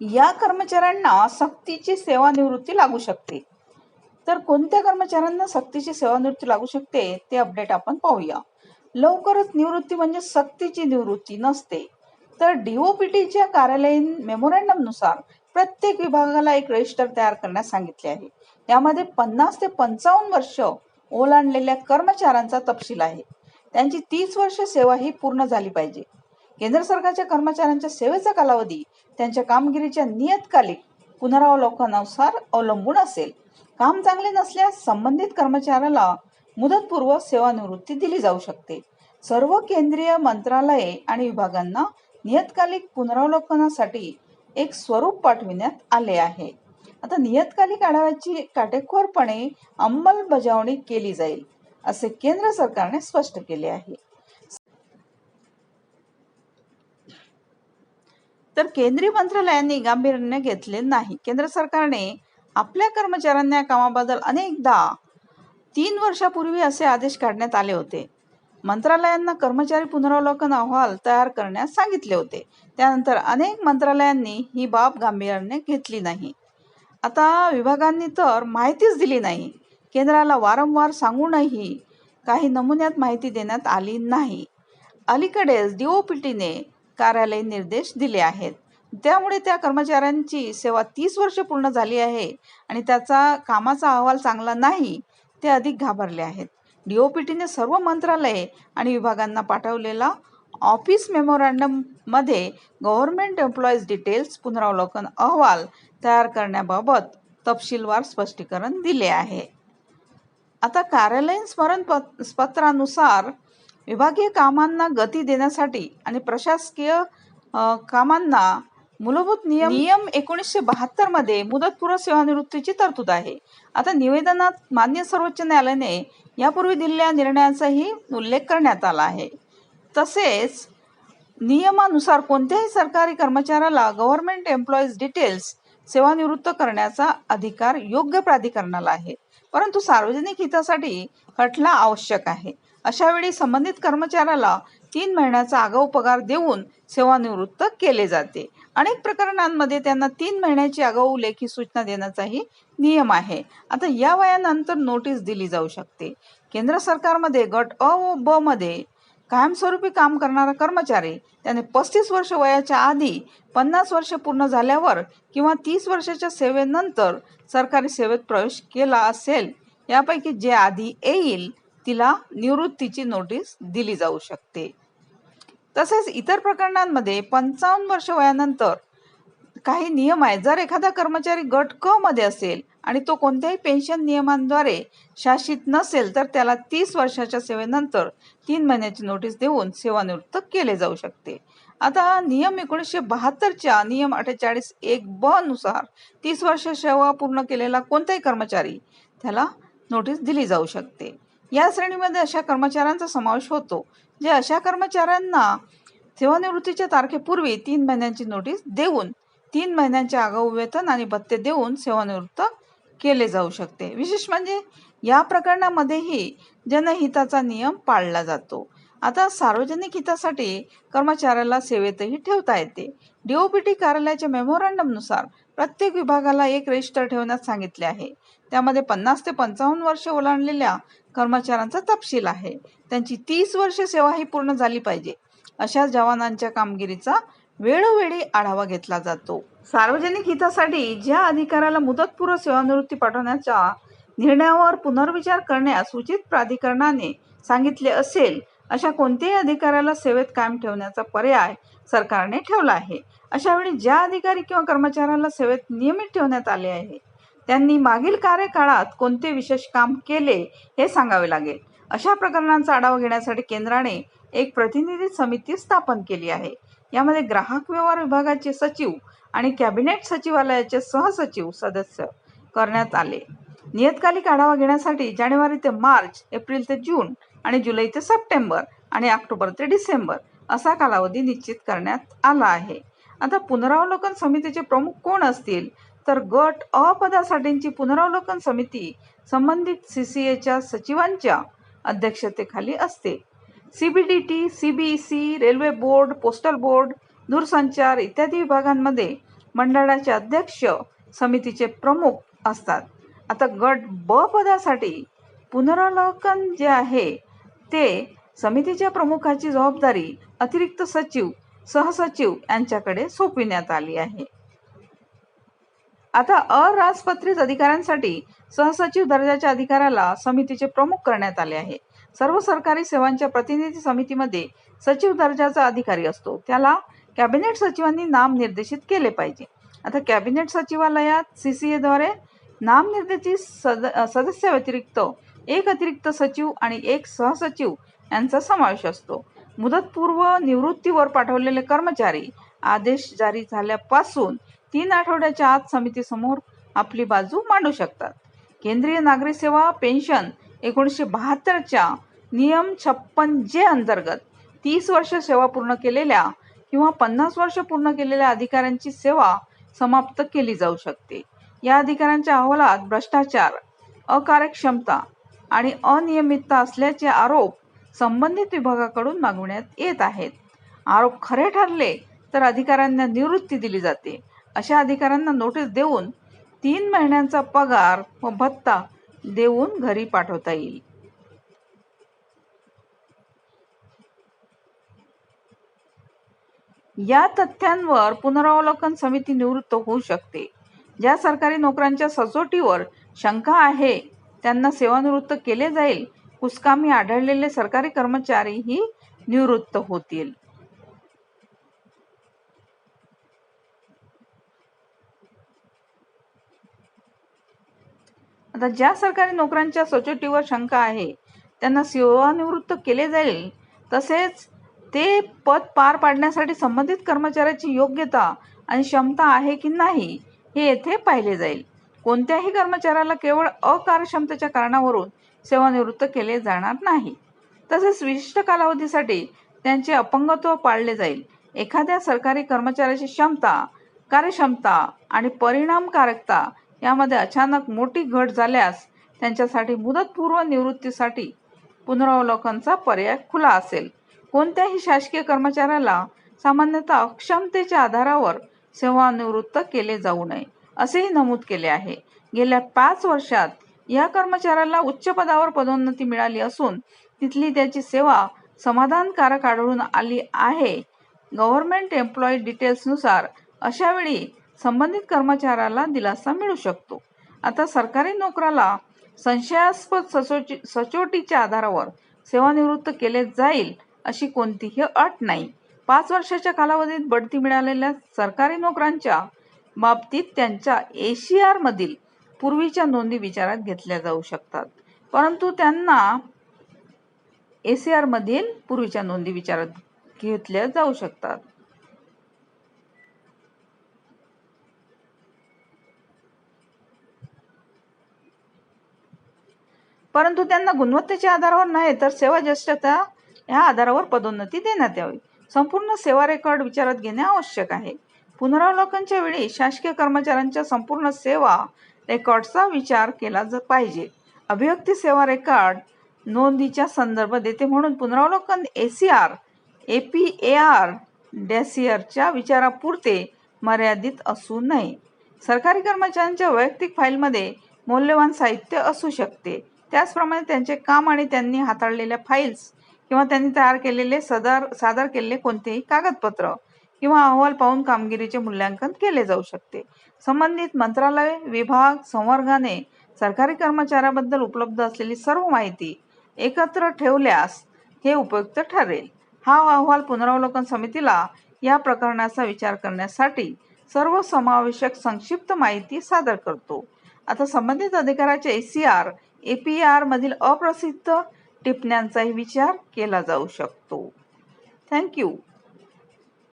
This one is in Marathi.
या कर्मचाऱ्यांना सक्तीची सेवानिवृत्ती लागू शकते. तर कोणत्या कर्मचाऱ्यांना सक्तीची सेवानिवृत्ती लागू शकते ते अपडेट आपण पाहूया. लवकरच निवृत्ती म्हणजे सक्तीची निवृत्ती नसते. तर डीओपीटीच्या कार्यालयीन मेमोरँडमनुसार प्रत्येक विभागाला एक रजिस्टर तयार करण्यास सांगितले आहे. यामध्ये पन्नास ते पंचावन्न वर्ष ओलांडलेल्या कर्मचाऱ्यांचा तपशील आहे. त्यांची तीस वर्ष सेवा ही पूर्ण झाली पाहिजे. केंद्र सरकारच्या कर्मचाऱ्यांच्या सेवेचा कालावधी त्यांच्या कामगिरीच्या नियतकालिक पुनरावलोकनानुसार अवलंबून असेल. काम चांगले नसल्यास संबंधित कर्मचाऱ्याला मुदतपूर्व सेवानिवृत्ती दिली जाऊ शकते. सर्व केंद्रीय मंत्रालये आणि विभागांना नियतकालिक पुनरावलोकनासाठी एक स्वरूप पाठविण्यात आले आहे. आता नियतकालिक आढाव्याची काटेकोरपणे अंमलबजावणी केली जाईल असे केंद्र सरकारने स्पष्ट केले आहे. तर केंद्रीय मंत्रालयांनी गांभीर्याने घेतले नाही. केंद्र सरकारने आपल्या कर्मचाऱ्यांना कामाबद्दल अनेकदा तीन वर्षापूर्वी असे आदेश काढण्यात आले होते. मंत्रालयांना कर्मचारी पुनरावलोकन अहवाल तयार करण्यास सांगितले होते. त्यानंतर अनेक मंत्रालयांनी ही बाब गांभीर्याने घेतली नाही. आता विभागांनी तर माहितीच दिली नाही. केंद्राला वारंवार सांगूनही काही नमुन्यात माहिती देण्यात आली नाही. अलीकडेच डीओपीटीने कार्यालयीन निर्देश दिले आहेत. त्यामुळे त्या कर्मचाऱ्यांची सेवा तीस वर्ष पूर्ण झाली आहे आणि त्याचा कामाचा अहवाल चांगला नाही ते अधिक घाबरले आहेत. डीओपीटीने सर्व मंत्रालये आणि विभागांना पाठवलेला ऑफिस मेमोरँडममध्ये गव्हर्नमेंट एम्प्लॉईज डिटेल्स पुनरावलोकन अहवाल तयार करण्याबाबत तपशीलवार स्पष्टीकरण दिले आहे. आता कार्यालयीन स्मरण पत्रानुसार विभागीय कामांना गती देण्यासाठी आणि प्रशासकीय कामांना मूलभूत नियम नियम एकोणीसशे बहात्तरमध्ये मुदतपूर्व सेवानिवृत्तीची तरतूद आहे. आता निवेदनात मान्य सर्वोच्च न्यायालयाने यापूर्वी दिलेल्या निर्णयाचाही उल्लेख करण्यात आला आहे. तसेच नियमानुसार कोणत्याही सरकारी कर्मचाऱ्याला गव्हर्नमेंट एम्प्लॉईज डिटेल्स सेवानिवृत्त करण्याचा अधिकार योग्य प्राधिकरणाला आहे. परंतु सार्वजनिक हितासाठी खटला आवश्यक आहे. अशा वेळी संबंधित कर्मचाऱ्याला तीन महिन्याचा आगाऊ पगार देऊन सेवानिवृत्त केले जाते. अनेक प्रकरणांमध्ये त्यांना तीन महिन्याची आगाऊ लेखी सूचना देण्याचाही नियम आहे. आता या वयानंतर नोटीस दिली जाऊ शकते. केंद्र सरकारमध्ये गट अ व ब मध्ये कायमस्वरूपी काम करणारा कर्मचारी त्याने पस्तीस वर्ष वयाच्या आधी पन्नास वर्ष पूर्ण झाल्यावर किंवा तीस वर्षाच्या सेवेनंतर सरकारी सेवेत प्रवेश केला असेल यापैकी जे आधी येईल तिला निवृत्तीची नोटीस दिली जाऊ शकते. तसेच इतर प्रकरणांमध्ये पंचावन्न वर्ष वयानंतर काही नियम आहेत. जर एखादा कर्मचारी गट क मध्ये असेल आणि तो कोणत्याही पेन्शन नियमांद्वारे शासित नसेल तर त्याला तीस वर्षाच्या सेवेनंतर तीन महिन्याची नोटीस देऊन सेवानिवृत्त केले जाऊ शकते. आता नियम एकोणीसशे बहात्तरच्या नियम अठ्ठेचाळीस एक ब नुसार तीस वर्ष सेवा पूर्ण केलेला कोणताही कर्मचारी त्याला नोटीस दिली जाऊ शकते. या श्रेणीमध्ये अशा कर्मचाऱ्यांचा समावेश होतो जे अशा कर्मचाऱ्यांना सेवानिवृत्तीच्या तारखेपूर्वी तीन महिन्यांची नोटीस देऊन तीन महिन्यांचे आगाऊ वेतन आणि भत्ते देऊन सेवानिवृत्त केले जाऊ शकते. विशेष म्हणजे या प्रकरणामध्येही जनहिताचा नियम पाळला जातो. आता सार्वजनिक हितासाठी कर्मचाऱ्याला सेवेतही ठेवता येते. डीओपीटी कार्यालयाच्या मेमोरँडमनुसार प्रत्येक विभागाला एक रजिस्टर ठेवण्यास सांगितले आहे. त्यामध्ये पन्नास ते पंचावन्न वर्ष ओलांडलेल्या कर्मचाऱ्यांचा तपशील आहे. त्यांची तीस वर्ष सेवा ही पूर्ण झाली पाहिजे. अशा जवानांच्या कामगिरीचा वेळोवेळी आढावा घेतला जातो. सार्वजनिक हितासाठी ज्या अधिकाऱ्याला मुदतपूर्व सेवानिवृत्ती पाठवण्याच्या निर्णयावर पुनर्विचार करण्यास सूचित प्राधिकरणाने सांगितले असेल अशा कोणत्याही अधिकाऱ्याला सेवेत कायम ठेवण्याचा पर्याय सरकारने ठेवला आहे. अशा वेळी ज्या अधिकारी किंवा कर्मचाऱ्याला सेवेत नियमित ठेवण्यात आले आहे त्यांनी मागील कार्यकाळात कोणते विशेष काम केले हे सांगावे लागेल. अशा प्रकरणांचा आढावा घेण्यासाठी केंद्राने एक प्रतिनिधी समिती स्थापन केली आहे. यामध्ये ग्राहक व्यवहार विभागाचे सचिव आणि कॅबिनेट सचिवालयाचे सहसचिव सदस्य करण्यात आले. नियतकालिक आढावा घेण्यासाठी जानेवारी ते मार्च एप्रिल ते जून आणि जुलै ते सप्टेंबर आणि ऑक्टोबर ते डिसेंबर असा कालावधी निश्चित करण्यात आला आहे. आता पुनरावलोकन समितीचे प्रमुख कोण असतील? तर गट अ पदासाठींची पुनरावलोकन समिती संबंधित सी सी एच्या सचिवांच्या अध्यक्षतेखाली असते. C B D T C B C railway board postal board दूरसंचार इत्यादी विभागांमध्ये मंडळाचे अध्यक्ष समितीचे प्रमुख असतात. आता गट ब पदासाठी पुनरावलोकन जे आहे ते समितीच्या प्रमुखाची जबाबदारी अतिरिक्त सचिव सहसचिव यांच्याकडे सोपविण्यात आली आहे. आता अराजपत्रित अधिकाऱ्यांसाठी सहसचिव दर्जाच्या अधिकाऱ्याला समितीचे प्रमुख करण्यात आले आहे. सर्व सरकारी सेवांच्या प्रतिनिधी समितीमध्ये सचिव दर्जाचा अधिकारी असतो. त्याला कॅबिनेट सचिवांनी नाम निर्देशित केले पाहिजे. आता कॅबिनेट सचिवालयात सी सी एद्वारे नामनिर्देशित सद सदस्य व्यतिरिक्त एक अतिरिक्त सचिव आणि एक सहसचिव यांचा समावेश असतो. मुदतपूर्व निवृत्तीवर पाठवलेले कर्मचारी आदेश जारी झाल्यापासून तीन आठवड्याच्या आत समितीसमोर आपली बाजू मांडू शकतात. केंद्रीय नागरी सेवा पेन्शन एकोणीसशे बहात्तरच्या नियम छप्पन जे अंतर्गत तीस वर्ष सेवा पूर्ण केलेल्या किंवा पन्नास वर्ष पूर्ण केलेल्या अधिकाऱ्यांची सेवा समाप्त केली जाऊ शकते. या अधिकाऱ्यांच्या अहवालात भ्रष्टाचार अकार्यक्षमता आणि अनियमितता असल्याचे आरोप संबंधित विभागाकडून मागवण्यात येत आहेत. आरोप खरे ठरले तर अधिकाऱ्यांना निवृत्ती दिली जाते. अशा अधिकाऱ्यांना नोटीस देऊन तीन महिन्यांचा पगार व भत्ता देऊन घरी पाठवता येईल. या तथ्यांवर पुनरावलोकन समिती निवृत्त होऊ शकते. ज्या सरकारी नोकऱ्यांच्या सचोटीवर शंका आहे त्यांना सेवानिवृत्त केले जाईल. कुसकामी आढळलेले सरकारी कर्मचारीही निवृत्त होतील. आता ज्या सरकारी नोकऱ्यांच्या सचोटीवर शंका आहे त्यांना सेवानिवृत्त केले जाईल तसेच ते पद पार पाडण्यासाठी संबंधित कर्मचाऱ्याची योग्यता आणि क्षमता आहे की नाही हे येथे पाहिले जाईल. कोणत्याही कर्मचाऱ्याला केवळ अकार्यक्षमतेच्या कारणावरून सेवानिवृत्त केले जाणार नाही. तसेच विशिष्ट कालावधीसाठी त्यांचे अपंगत्व पाळले जाईल. एखाद्या सरकारी कर्मचाऱ्याची क्षमता कार्यक्षमता आणि परिणामकारकता यामध्ये अचानक मोठी घट झाल्यास त्यांच्यासाठी मुदतपूर्व निवृत्तीसाठी पुनरावलोकनचा पर्याय खुला असेल. कोणत्याही शासकीय कर्मचाऱ्याला सामान्यतः अक्षमतेच्या आधारावर सेवानिवृत्त केले जाऊ नये असेही नमूद केले आहे. गेल्या पाच वर्षात या कर्मचाऱ्याला उच्च पदावर पदोन्नती मिळाली असून तिथली त्याची सेवा समाधानकारक आढळून आली आहे. गव्हर्नमेंट एम्प्लॉई डिटेल्सनुसार अशावेळी संबंधित कर्मचाऱ्याला दिलासा मिळू शकतो. आता सरकारी नोकराला संशयास्पद सचोटी सचोटीच्या आधारावर सेवानिवृत्त केले जाईल अशी कोणतीही अट नाही. पाच वर्षाच्या कालावधीत बढती मिळालेल्या सरकारी नोकरांच्या बाबतीत त्यांच्या एसीआर मधील पूर्वीच्या नोंदी विचारात घेतल्या जाऊ शकतात. परंतु त्यांना एसीआर मधील पूर्वीच्या नोंदी विचारात घेतल्या जाऊ शकतात. परंतु त्यांना गुणवत्तेच्या आधारावर नाही तर सेवा ज्येष्ठता या आधारावर पदोन्नती देण्यात यावी. संपूर्ण सेवा रेकॉर्ड विचारात घेणे आवश्यक आहे. पुनरावलोकनच्या वेळी शासकीय कर्मचाऱ्यांच्या संपूर्ण सेवा रेकॉर्डचा विचार केला पाहिजे. अभिव्यक्ती सेवा रेकॉर्ड नोंदीच्या संदर्भ देते म्हणून पुनरावलोकन A C R A P A R डॅसियरच्या विचारापुरते मर्यादित असू नये. सरकारी कर्मचाऱ्यांच्या वैयक्तिक फाईलमध्ये मौल्यवान साहित्य असू शकते. त्याचप्रमाणे त्यांचे काम आणि त्यांनी हाताळलेल्या फाईल्स किंवा त्यांनी तयार केलेले सदर सादर केलेले कोणतेही कागदपत्र किंवा अहवाल पाहून कामगिरीचे मूल्यांकन केले जाऊ शकते. संबंधित मंत्रालय विभाग संवर्गाने सरकारी कर्मचाऱ्याबद्दल उपलब्ध असलेली सर्व माहिती एकत्र ठेवल्यास हे उपयुक्त ठरेल. हा अहवाल पुनरावलोकन समितीला या प्रकरणाचा विचार करण्यासाठी सर्व समावेशक संक्षिप्त माहिती सादर करतो. आता संबंधित अधिकाऱ्याचे A C R A P R मधील अप्रसिद्ध टिप्पण्यांचाही विचार केला जाऊ शकतो. थँक्यू